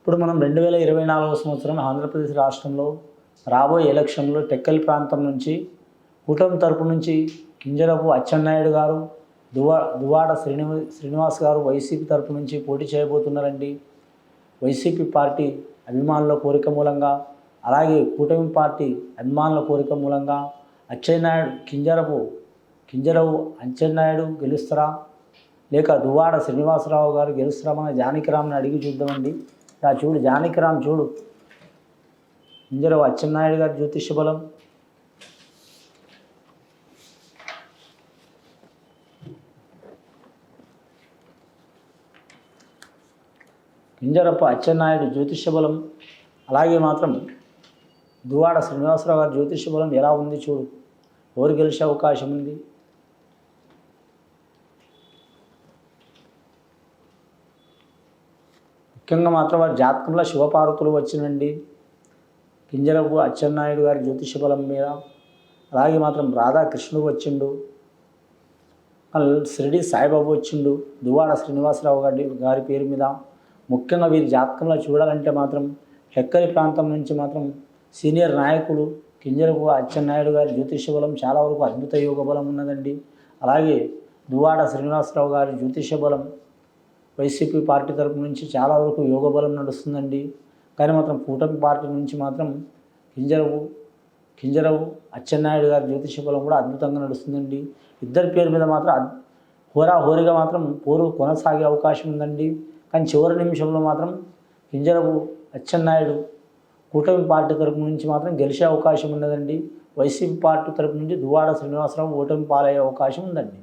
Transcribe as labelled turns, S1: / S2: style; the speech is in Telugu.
S1: ఇప్పుడు మనం రెండు వేల ఇరవై నాలుగవ సంవత్సరం ఆంధ్రప్రదేశ్ రాష్ట్రంలో రాబోయే ఎలక్షన్లో టెక్కల్ ప్రాంతం నుంచి కూటమి తరపు నుంచి కింజరపు అచ్చెన్నాయుడు గారు దువా దువాడ శ్రీని శ్రీనివాస్ గారు వైసీపీ తరపు నుంచి పోటీ చేయబోతున్నారండి. వైసీపీ పార్టీ అభిమానుల కోరిక మూలంగా అలాగే కూటమి పార్టీ అభిమానుల కోరిక మూలంగా అచ్చెన్నాయుడు కింజరపు కింజరవు అచ్చెన్నాయుడు గెలుస్తారా? లేక దువాడ శ్రీనివాసరావు గారు గెలుస్తారా మన జానకిరామ్ని అడిగి చూద్దామండి. ఇలా చూడు జానకిరామ్ చూడు. కింజరపు అచ్చెన్నాయుడు గారి జ్యోతిష్య బలం. ఇంజరప్ప అచ్చెన్నాయుడు జ్యోతిష్య బలం. అలాగే మాత్రం దువాడ శ్రీనివాసరావు గారి జ్యోతిష్య బలం ఎలా ఉంది చూడు? ఎవరు గెలిచే అవకాశం ఉంది. ముఖ్యంగా మాత్రం వారి జాతకంలో శివపార్వతులు వచ్చినండి కింజరపు అచ్చెన్నాయుడు గారి జ్యోతిష బలం మీద అలాగే మాత్రం రాధాకృష్ణుడు వచ్చిండు. షిరిడి సాయిబాబు వచ్చిండు దువాడ శ్రీనివాసరావు గారి గారి పేరు మీద. ముఖ్యంగా వీరి జాతకంలో చూడాలంటే మాత్రం హెక్కరి ప్రాంతం నుంచి మాత్రం సీనియర్ నాయకులు కింజరపు అచ్చెన్నాయుడు గారి జ్యోతిష బలం చాలా వరకు అద్భుత యోగ బలం ఉన్నదండి. అలాగే దువాడ శ్రీనివాసరావు గారి జ్యోతిష బలం వైసీపీ పార్టీ తరపు నుంచి చాలా వరకు యోగ బలం నడుస్తుందండి. కానీ మాత్రం కూటమి పార్టీ నుంచి మాత్రం కింజరవు కింజరవు. అచ్చెన్నాయుడు గారి జ్యోతిష బలం కూడా అద్భుతంగా నడుస్తుందండి. ఇద్దరి పేరు మీద మాత్రం హోరా హోరాహోరీగా మాత్రం పోరు కొనసాగే అవకాశం ఉందండి. కానీ చివరి నిమిషంలో మాత్రం కింజరపు అచ్చెన్నాయుడు కూటమి పార్టీ తరపు నుంచి మాత్రం గెలిచే అవకాశం ఉన్నదండి. వైసీపీ పార్టీ తరపు నుంచి దువాడ శ్రీనివాసరావు ఓటమి పాలయ్యే అవకాశం ఉందండి.